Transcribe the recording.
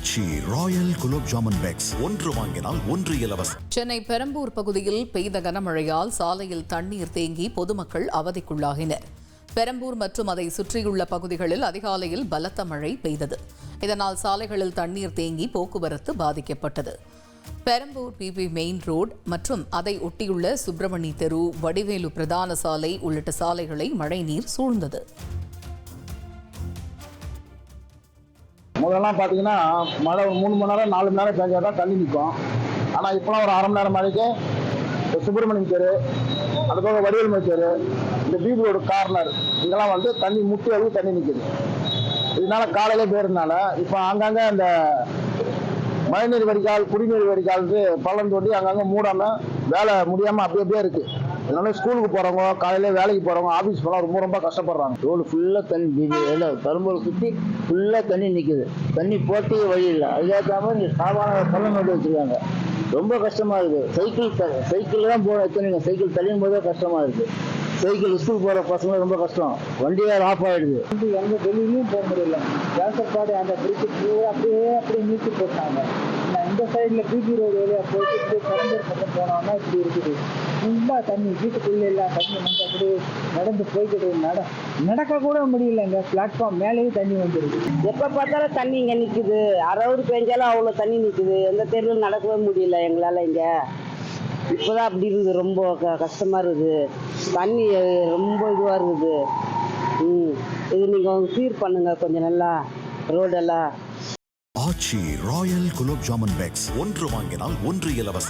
ஆச்சி royal gulab jamun packs ஒன்று வாங்கினால் ஒன்று இலவசம். சென்னை பெரம்பூர் பகுதியில் பெய்த கனமழையால் சாலையில் தண்ணீர் தேங்கி பொதுமக்கள் அவதிக்குள்ளாகினர். பெரம்பூர் மற்றும் அதை சுற்றியுள்ள பகுதிகளில் அதிகாலையில் பலத்த மழை பெய்தது. இதனால் சாலைகளில் தண்ணீர் தேங்கி போக்குவரத்து பாதிக்கப்பட்டது. பெரம்பூர் பிபி மெயின் ரோடு மற்றும் அதை ஒட்டியுள்ள சுப்பிரமணி தெரு வடிவேலு பிரதான சாலை உள்ளிட்ட சாலைகளை மழைநீர் சூழ்ந்தது. முதல்லாம் பார்த்தீங்கன்னா மழை ஒரு மூணு மணி நேரம் நாலு மணி நேரம் பெஞ்சா தான் தண்ணி நிற்கும் ஆனால் இப்போலாம் ஒரு அரை மணி நேரம் மழைக்கு சுப்பிரமணியம் தெரு அது போக வடிவல்மை தெரு இந்த பீப் ரோடு கார்னர் இங்கெல்லாம் வந்து தண்ணி முட்டு அளவு தண்ணி நிற்குது இதனால காலையில் போயிருந்தனால இப்போ அங்கங்கே அந்த மழைநீர் வடிகால் குடிநீர் வடிகால் பள்ளம் தோண்டி அங்கங்கே மூடாமல் வேலை முடியாமல் அப்படி அப்படியே இருக்குது இதனால ஸ்கூலுக்கு போகிறவங்க காலையில வேலைக்கு போகிறவங்க ஆஃபீஸ் போகிறவங்க ரொம்ப ரொம்ப கஷ்டப்படுறாங்க. ரோடு ஃபுல்லாக தண்ணி இல்லை பெரம்பூரை சுற்றி ஃபுல்லாக தண்ணி நிற்குது தண்ணி போட்டே வழி இல்லை. அதுக்கேற்ற மாதிரி இங்கே சாதாரண பள்ளம் நோட்டு வச்சுருக்காங்க. ரொம்ப கஷ்டமாக இருக்குது சைக்கிள் த சைக்கிள் தான் போக எத்தனைங்க சைக்கிள் தள்ளியும் போதே கஷ்டமாக இருக்குது சைக்கிள் ஸ்கூல் போகிற பசங்க ரொம்ப கஷ்டம். வண்டி வேறு ஆஃப் ஆகிடுது வந்து எங்க வெளியிலயும் போக முடியல. வேசப்பாடு அந்த பிரிட்ஜ் பூரா அப்படியே அப்படியே நீக்கி போட்டாங்க. இந்த சைடுல பிபி ரோடு வழியா போயிட்டு போனோம்னா இப்படி இருக்குது. ஃபுல்லா தண்ணி வீட்டுக்குள்ள எல்லாம் தண்ணி வந்து அப்படியே நடந்து போய்கிட்டு நட நடக்க கூட முடியலங்க. பிளாட்ஃபார்ம் மேலேயும் தண்ணி வந்துருக்கு எப்போ பார்த்தாலும் தண்ணி இங்கே நிற்குது அறவுறு பெஞ்சாலும் அவ்வளோ தண்ணி நிற்குது எந்த தெருவில் நடக்கவே முடியல எங்களால் இங்கே. இப்போதான் அப்படி இருக்குது. ரொம்ப க கஷ்டமாக இருக்குது. தண்ணி ரொம்ப இதுவாக இருக்குது. ம். இது நீங்கள் சீர் பண்ணுங்க கொஞ்சம் நல்லா. ரோடெல்லாம் ஆச்சி ராயல் குலோப் ஜாமுன் பேக்ஸ். ஒன்று வாங்கினால் ஒன்று இலவசம்.